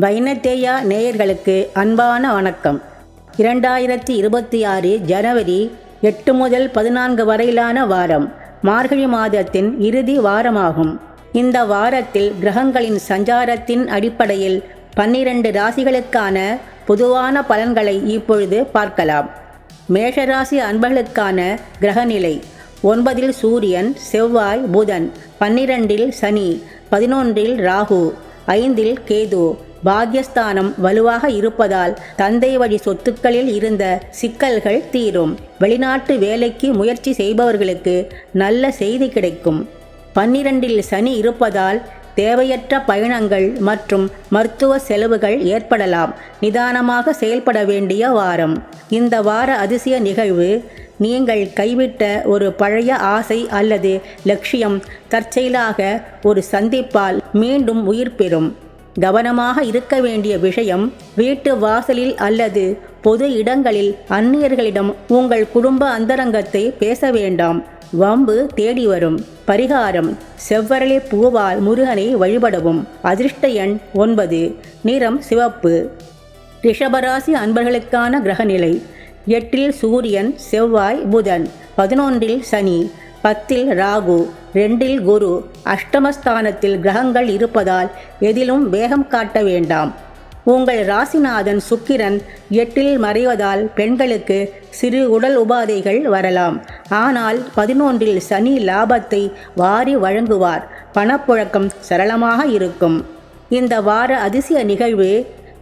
வைனத்தேயா நேயர்களுக்கு அன்பான வணக்கம். இரண்டாயிரத்தி இருபத்தி ஆறு ஜனவரி எட்டு முதல் பதினான்கு வரையிலான வாரம் மார்கழி மாதத்தின் இறுதி வாரமாகும். இந்த வாரத்தில் கிரகங்களின் சஞ்சாரத்தின் அடிப்படையில் பன்னிரண்டு ராசிகளுக்கான பொதுவான பலன்களை இப்பொழுது பார்க்கலாம். மேஷராசி அன்பர்களுக்கான கிரகநிலை ஒன்பதில் சூரியன் செவ்வாய் புதன் பன்னிரண்டில் சனி பதினொன்றில் ராகு ஐந்தில் கேது பாக்யஸ்தானம் வலுவாக இருப்பதால் தந்தை வழி சொத்துக்களில் இருந்த சிக்கல்கள் தீரும். வெளிநாட்டு வேலைக்கு முயற்சி செய்பவர்களுக்கு நல்ல செய்தி கிடைக்கும். பன்னிரண்டில் சனி இருப்பதால் தேவையற்ற பயணங்கள் மற்றும் மருத்துவ செலவுகள் ஏற்படலாம். நிதானமாக செயல்பட வேண்டிய வாரம். இந்த வார அதிசய நிகழ்வு நீங்கள் கைவிட்ட ஒரு பழைய ஆசை அல்லது லட்சியம் தற்செயலாக ஒரு சந்திப்பால் மீண்டும் உயிர் பெறும். கவனமாக இருக்க வேண்டிய விஷயம் வீட்டு வாசலில் அல்லது பொது இடங்களில் அந்நியர்களிடம் உங்கள் குடும்ப அந்தரங்கத்தை பேச வேண்டாம். வம்பு தேடி வரும். பரிகாரம். செவ்வரளி பூவால் முருகனை வழிபடவும். அதிர்ஷ்ட எண் ஒன்பது. நிறம் சிவப்பு. ரிஷபராசி அன்பர்களுக்கான கிரகநிலை. எட்டில் சூரியன் செவ்வாய் புதன். பதினொன்றில் சனி. பத்தில் ராகு ரெண்டில் குரு. அஷ்டமஸ்தானத்தில் கிரகங்கள் இருப்பதால் எதிலும் வேகம் காட்ட வேண்டாம். உங்கள் ராசிநாதன் சுக்கிரன் எட்டில் மறைவதால் பெண்களுக்கு சிறு உடல் உபாதைகள் வரலாம். ஆனால் பதினொன்றில் சனி லாபத்தை வாரி வழங்குவார். பணப்புழக்கம் சரளமாக இருக்கும். இந்த வார அதிசய நிகழ்வு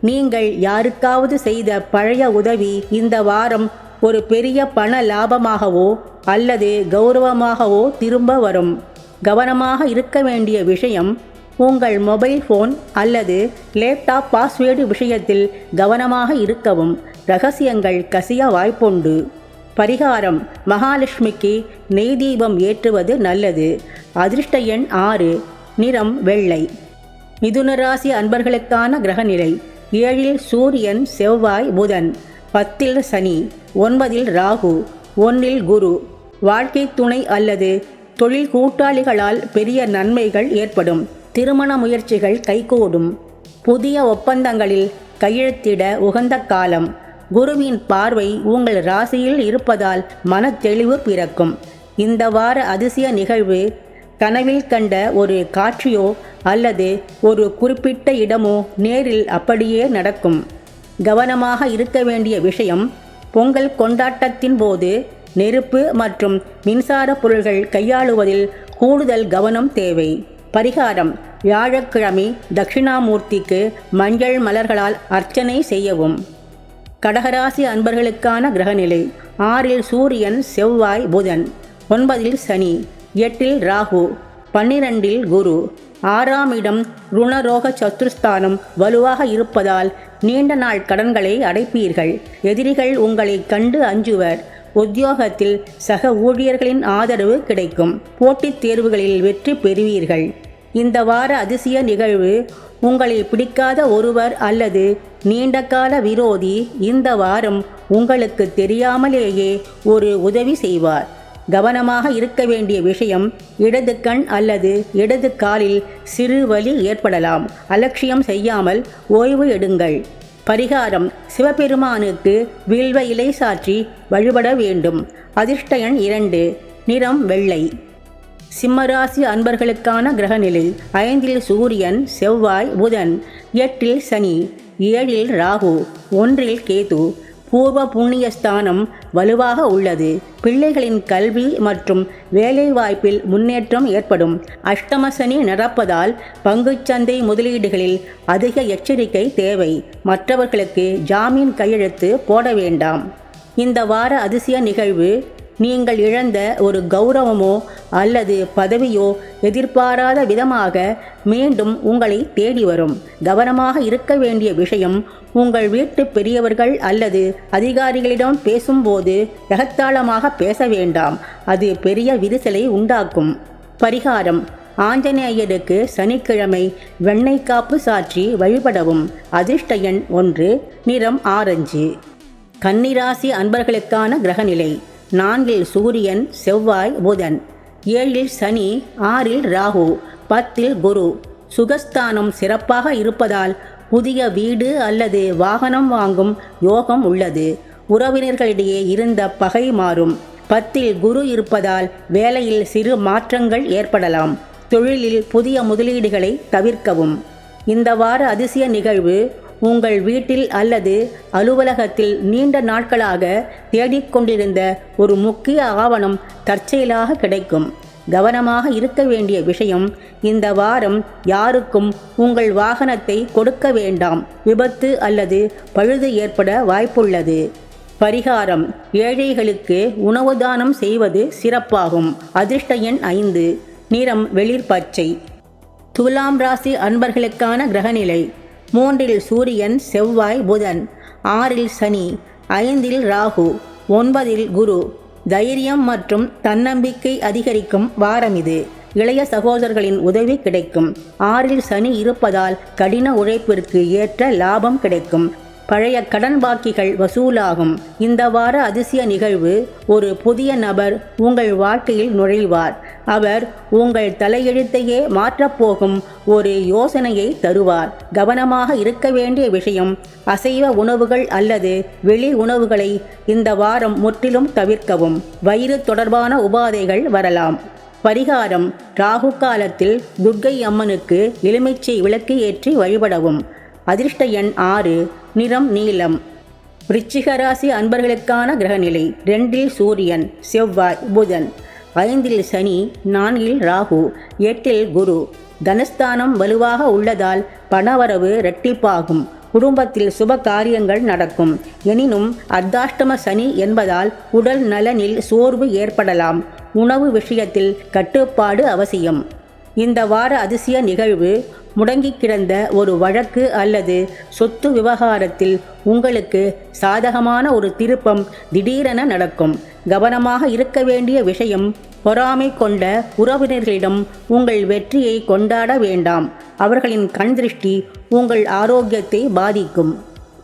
நீங்கள் யாருக்காவது செய்த பழைய உதவி இந்த வாரம் ஒரு பெரிய பண லாபமாகவோ அல்லது கௌரவமாகவோ திரும்ப வரும். கவனமாக இருக்க வேண்டிய விஷயம் உங்கள் மொபைல் ஃபோன் அல்லது லேப்டாப் பாஸ்வேர்டு விஷயத்தில் கவனமாக இருக்கவும். ரகசியங்கள் கசிய வாய்ப்புண்டு. பரிகாரம் மகாலட்சுமிக்கு நெய் தீபம் ஏற்றுவது நல்லது. அதிர்ஷ்ட எண் ஆறு நிறம் வெள்ளை. மிதுனராசி அன்பர்களுக்கான கிரகநிலை. ஏழில் சூரியன் செவ்வாய் புதன். பத்தில் சனி ஒன்பதில் ராகு ஒன்றில் குரு. வாழ்க்கை துணை அல்லது தொழில் கூட்டாளிகளால் பெரிய நன்மைகள் ஏற்படும். திருமண முயற்சிகள் கைகூடும். புதிய ஒப்பந்தங்களில் கையெழுத்திட உகந்த காலம். குருவின் பார்வை உங்கள் ராசியில் இருப்பதால் மன தெளிவு பிறக்கும். இந்த வார அதிசய நிகழ்வு கனவில் கண்ட ஒரு காட்சியோ அல்லது ஒரு குறிப்பிட்ட இடமோ நேரில் அப்படியே நடக்கும். கவனமாக இருக்க வேண்டிய விஷயம் பொங்கல் கொண்டாட்டத்தின் போது நெருப்பு மற்றும் மின்சார பொருள்கள் கையாளுவதில் கூடுதல் கவனம் தேவை. பரிகாரம் வியாழக்கிழமை தட்சிணாமூர்த்திக்கு மஞ்சள் மலர்களால் அர்ச்சனை செய்யவும். கடகராசி அன்பர்களுக்கான கிரகநிலை ஆறில் சூரியன் செவ்வாய் புதன் ஒன்பதில் சனி எட்டில் ராகு பன்னிரண்டில் குரு ஆறாம் இடம் ருணரோக சத்துருஸ்தானம் வலுவாக இருப்பதால் நீண்ட நாள் கடன்களை அடைப்பீர்கள். எதிரிகள் உங்களை கண்டு அஞ்சுவர். உத்தியோகத்தில் சக ஊழியர்களின் ஆதரவு கிடைக்கும். போட்டித் தேர்வுகளில் வெற்றி பெறுவீர்கள். இந்த வார அதிசய நிகழ்வு உங்களை பிடிக்காத ஒருவர் அல்லது நீண்டகால விரோதி இந்த வாரம் உங்களுக்கு தெரியாமலேயே ஒரு உதவி செய்வார். கவனமாக இருக்க வேண்டிய விஷயம் இடது கண் அல்லது இடது காலில் சிறு வலி ஏற்படலாம். அலட்சியம் செய்யாமல் ஓய்வு எடுங்கள். பரிகாரம் சிவபெருமானுக்கு வில்வ இலை சாற்றி வழிபட வேண்டும். அதிர்ஷ்ட எண் இரண்டு நிறம் வெள்ளை. சிம்மராசி அன்பர்களுக்கான கிரகநிலை ஐந்தில் சூரியன் செவ்வாய் புதன் எட்டில் சனி ஏழில் ராகு ஒன்றில் கேது பூர்வ புண்ணிய ஸ்தானம் வலுவாக உள்ளது. பிள்ளைகளின் கல்வி மற்றும் வேலைவாய்ப்பில் முன்னேற்றம் ஏற்படும். அஷ்டமசனி நடப்பதால் பங்குச்சந்தை முதலீடுகளில் அதிக எச்சரிக்கை தேவை. மற்றவர்களுக்கு ஜாமீன் கையெழுத்து போட வேண்டாம். இந்த வார அதிசய நிகழ்வு நீங்கள் இழந்த ஒரு கௌரவமோ அல்லது பதவியோ எதிர்பாராத விதமாக மீண்டும் உங்களை தேடி வரும். கவனமாக இருக்க வேண்டிய விஷயம் உங்கள் வீட்டு பெரியவர்கள் அல்லது அதிகாரிகளிடம் பேசும்போது ரகத்தாளமாக பேச வேண்டாம். அது பெரிய விரிசலை உண்டாக்கும். பரிகாரம். ஆஞ்சநேயருக்கு சனிக்கிழமை வெண்ணெய் காப்பு சாற்றி வழிபடவும். அதிர்ஷ்ட எண் ஒன்று நிறம் ஆரஞ்சு. கன்னிராசி அன்பர்களுக்கான கிரகநிலை. நான்கில் சூரியன் செவ்வாய் புதன். ஏழில் சனி ஆறில் ராகு பத்தில் குரு. சுகஸ்தானம் சிறப்பாக இருப்பதால் புதிய வீடு அல்லது வாகனம் வாங்கும் யோகம் உள்ளது. உறவினர்களிடையே இருந்த பகை மாறும். பத்தில் குரு இருப்பதால் வேலையில் சிறு மாற்றங்கள் ஏற்படலாம். தொழிலில் புதிய முதலீடுகளை தவிர்க்கவும். இந்த வார அதிசய நிகழ்வு உங்கள் வீட்டில் அல்லது அலுவலகத்தில் நீண்ட நாட்களாக தேடிக்கொண்டிருந்த ஒரு முக்கிய ஆவணம் தற்செயலாக கிடைக்கும். கவனமாக இருக்க வேண்டிய விஷயம் இந்த வாரம் யாருக்கும் உங்கள் வாகனத்தை கொடுக்க வேண்டாம். விபத்து அல்லது பழுது ஏற்பட வாய்ப்புள்ளது. பரிகாரம். ஏழைகளுக்கு உணவு தானம் செய்வது சிறப்பாகும். அதிர்ஷ்ட எண் ஐந்து. நிறம் வெளிர் பச்சை. துலாம் ராசி அன்பர்களுக்கான கிரகநிலை. மூன்றில் சூரியன் செவ்வாய் புதன். ஆறில் சனி ஐந்தில் ராகு ஒன்பதில் குரு. தைரியம் மற்றும் தன்னம்பிக்கை அதிகரிக்கும் வாரம் இது. இளைய சகோதரர்களின் உதவி கிடைக்கும். ஆறில் சனி இருப்பதால் கடின உழைப்பிற்கு ஏற்ற லாபம் கிடைக்கும். பழைய கடன் பாக்கிகள் வசூலாகும். இந்த வார அதிசய நிகழ்வு ஒரு புதிய நபர் உங்கள் வாழ்க்கையில் நுழைவார். அவர் உங்கள் தலையெழுத்தையே மாற்றப்போகும் ஒரு யோசனையை தருவார். கவனமாக இருக்க வேண்டிய விஷயம் அசைவ உணவுகள் அல்லது வெளி உணவுகளை இந்த வாரம் முற்றிலும் தவிர்க்கவும். வயிறு தொடர்பான உபாதைகள் வரலாம். பரிகாரம் ராகு காலத்தில் துர்க்கை அம்மனுக்கு எலுமிச்சை விளக்கு ஏற்றி வழிபடவும். அதிர்ஷ்ட எண் ஆறு நிறம் நீலம். ரிச்சிகராசி அன்பர்களுக்கான கிரகநிலை. ரெண்டில் சூரியன் செவ்வாய் புதன். ஐந்தில் சனி நான்கில் ராகு எட்டில் குரு. தனஸ்தானம் வலுவாக உள்ளதால் பணவரவு இரட்டிப்பாகும். குடும்பத்தில் சுப காரியங்கள் நடக்கும். எனினும் அர்த்தாஷ்டம சனி என்பதால் உடல் நலனில் சோர்வு ஏற்படலாம். உணவு விஷயத்தில் கட்டுப்பாடு அவசியம். இந்த வார அதிசய நிகழ்வு முடங்கி கிடந்த ஒரு வழக்கு அல்லது சொத்து விவகாரத்தில் உங்களுக்கு சாதகமான ஒரு திருப்பம் திடீரென நடக்கும். கவனமாக இருக்க வேண்டிய விஷயம் பொறாமை கொண்ட உறவினர்களிடம் உங்கள் வெற்றியை கொண்டாட வேண்டாம். அவர்களின் கண் திருஷ்டி உங்கள் ஆரோக்கியத்தை பாதிக்கும்.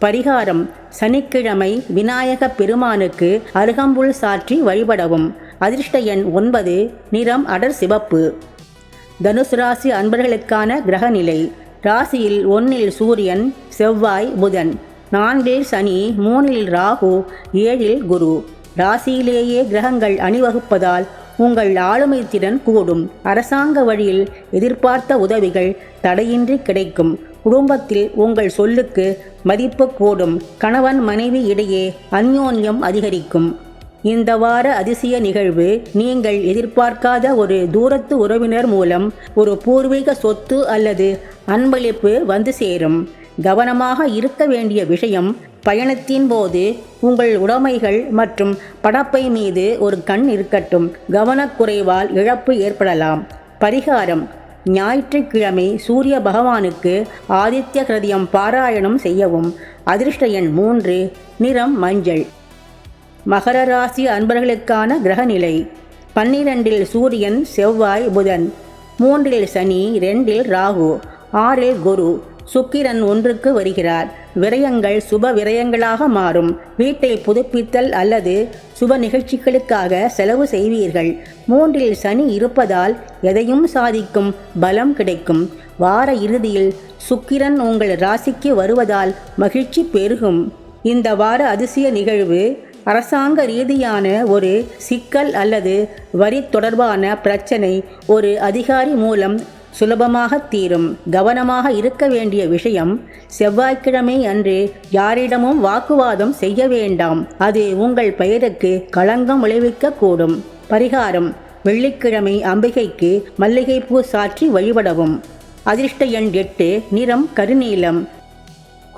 பரிகாரம் சனிக்கிழமை விநாயக பெருமானுக்கு அருகம்புல் சாற்றி வழிபடவும். அதிர்ஷ்ட எண் ஒன்பது நிறம் அடர் சிவப்பு. தனுசு ராசி அன்பர்களுக்கான கிரகநிலை. ராசியில் ஒன்னில் சூரியன் செவ்வாய் புதன். நான்கில் சனி மூணில் ராகு ஏழில் குரு. ராசியிலேயே கிரகங்கள் அணிவகுப்பதால் உங்கள் ஆளுமை திறன் கூடும். அரசாங்க வழியில் எதிர்பார்த்த உதவிகள் தடையின்றி கிடைக்கும். குடும்பத்தில் உங்கள் சொல்லுக்கு மதிப்பு கூடும். கணவன் மனைவி இடையே அந்யோன்யம் அதிகரிக்கும். இந்த வார அதிசய நிகழ்வு நீங்கள் எதிர்பார்க்காத ஒரு தூரத்து உறவினர் மூலம் ஒரு பூர்வீக சொத்து அல்லது அன்பளிப்பு வந்து சேரும். கவனமாக இருக்க வேண்டிய விஷயம் பயணத்தின் போது உங்கள் உடைமைகள் மற்றும் படப்பை மீது ஒரு கண் இருக்கட்டும். கவனக்குறைவால் இழப்பு ஏற்படலாம். பரிகாரம். ஞாயிற்றுக்கிழமை சூரிய பகவானுக்கு ஆதித்ய கிருதியம் பாராயணம் செய்யவும். அதிர்ஷ்ட எண் மூன்று நிறம் மஞ்சள். மகர ராசி அன்பர்களுக்கான கிரகநிலை. பன்னிரண்டில் சூரியன் செவ்வாய் புதன். மூன்றில் சனி ரெண்டில் ராகு. ஆறில் குரு. சுக்கிரன் ஒன்றுக்கு வருகிறார். விரயங்கள் சுப விரயங்களாக மாறும். வீட்டை புதுப்பித்தல் அல்லது சுப நிகழ்ச்சிகளுக்காக செலவு செய்வீர்கள். மூன்றில் சனி இருப்பதால் எதையும் சாதிக்கும் பலம் கிடைக்கும். வார இறுதியில் சுக்கிரன் உங்கள் ராசிக்கு வருவதால் மகிழ்ச்சி பெருகும். இந்த வார அதிசய நிகழ்வு அரசாங்க ரீதியான ஒரு சிக்கல் அல்லது வரி தொடர்பான பிரச்சனை ஒரு அதிகாரி மூலம் சுலபமாக தீரும். கவனமாக இருக்க வேண்டிய விஷயம் செவ்வாய்க்கிழமை அன்று யாரிடமும் வாக்குவாதம் செய்ய வேண்டாம். அது உங்கள் பெயருக்கு களங்கம் விளைவிக்கக்கூடும். பரிகாரம் வெள்ளிக்கிழமை அம்பிகைக்கு மல்லிகைப்பூ சாற்றி வழிபடவும். அதிர்ஷ்ட எண் எட்டு நிறம் கருநீலம்.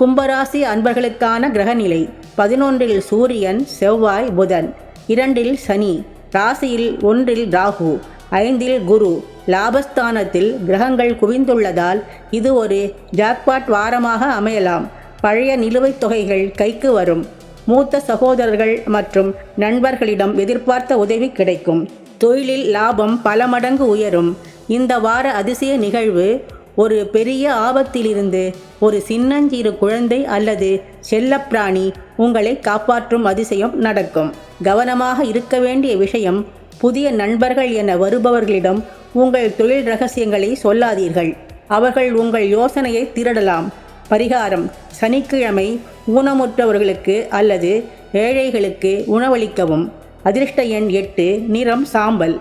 கும்பராசி அன்பர்களுக்கான கிரகநிலை. பதினொன்றில் சூரியன் செவ்வாய் புதன். இரண்டில் சனி. ராசியில் ஒன்றில் ராகு. ஐந்தில் குரு. லாபஸ்தானத்தில் கிரகங்கள் குவிந்துள்ளதால் இது ஒரு ஜாக்பாட் வாரமாக அமையலாம். பழைய நிலுவைத் தொகைகள் கைக்கு வரும். மூத்த சகோதரர்கள் மற்றும் நண்பர்களிடம் எதிர்பார்த்த உதவி கிடைக்கும். தொழிலில் லாபம் பல மடங்கு உயரும். இந்த வார அதிசய நிகழ்வு ஒரு பெரிய ஆபத்திலிருந்து ஒரு சின்னஞ்சிறு குழந்தை அல்லது செல்லப்பிராணி உங்களை காப்பாற்றும் அதிசயம் நடக்கும். கவனமாக இருக்க வேண்டிய விஷயம் புதிய நண்பர்கள் என வருபவர்களிடம் உங்கள் தொழில் ரகசியங்களை சொல்லாதீர்கள். அவர்கள் உங்கள் யோசனையை திருடலாம். பரிகாரம் சனிக்கிழமை ஊனமுற்றவர்களுக்கு அல்லது ஏழைகளுக்கு உணவளிக்கவும். அதிர்ஷ்ட எண் எட்டு நிறம் சாம்பல்.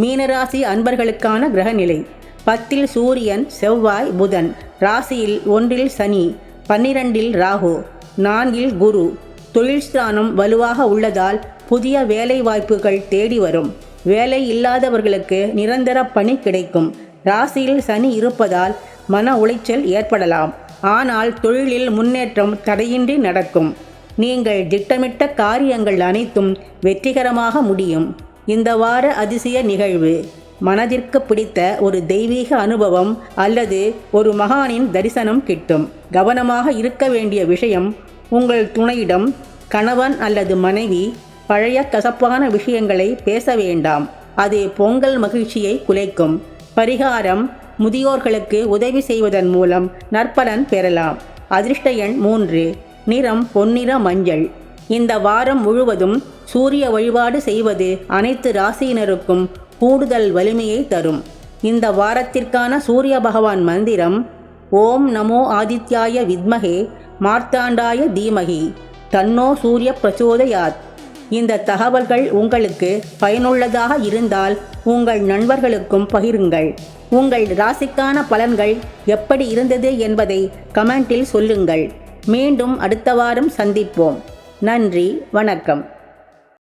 மீனராசி அன்பர்களுக்கான கிரகநிலை. பத்தில் சூரியன் செவ்வாய் புதன். ராசியில் ஒன்றில் சனி பன்னிரண்டில் ராகு நான்கில் குரு. தொழில் ஸ்தானம் வலுவாக உள்ளதால் புதிய வேலை வாய்ப்புகள் தேடி வரும். வேலை இல்லாதவர்களுக்கு நிரந்தர பணி கிடைக்கும். ராசியில் சனி இருப்பதால் மன உளைச்சல் ஏற்படலாம். ஆனால் தொழிலில் முன்னேற்றம் தடையின்றி நடக்கும். நீங்கள் திட்டமிட்ட காரியங்கள் அனைத்தும் வெற்றிகரமாக முடியும். இந்த வார அதிசய நிகழ்வு. மனதிற்கு பிடித்த ஒரு தெய்வீக அனுபவம் அல்லது ஒரு மகானின் தரிசனம் கிட்டும். கவனமாக இருக்க வேண்டிய விஷயம் உங்கள் துணையிடம் கணவன் அல்லது மனைவி பழைய கசப்பான விஷயங்களை பேச வேண்டாம். அது பொங்கல் மகிழ்ச்சியை குலைக்கும். பரிகாரம் முதியோர்களுக்கு உதவி செய்வதன் மூலம் நற்பலன் பெறலாம். அதிர்ஷ்ட எண் மூன்று நிறம் பொன்னிற மஞ்சள். இந்த வாரம் முழுவதும் சூரிய வழிபாடு செய்வது அனைத்து ராசியினருக்கும் கூடுதல் வலிமையை தரும். இந்த வாரத்திற்கான சூரிய பகவான் மந்திரம் ஓம் நமோ ஆதித்யாய வித்மகே மார்த்தாண்டாய தீமகி தன்னோ சூரிய பிரச்சோதயாத். இந்த தகவல்கள் உங்களுக்கு பயனுள்ளதாக இருந்தால் உங்கள் நண்பர்களுக்கும் பகிருங்கள். உங்கள் ராசிக்கான பலன்கள் எப்படி இருந்தது என்பதை கமெண்டில் சொல்லுங்கள். மீண்டும் அடுத்த வாரம் சந்திப்போம். நன்றி வணக்கம்.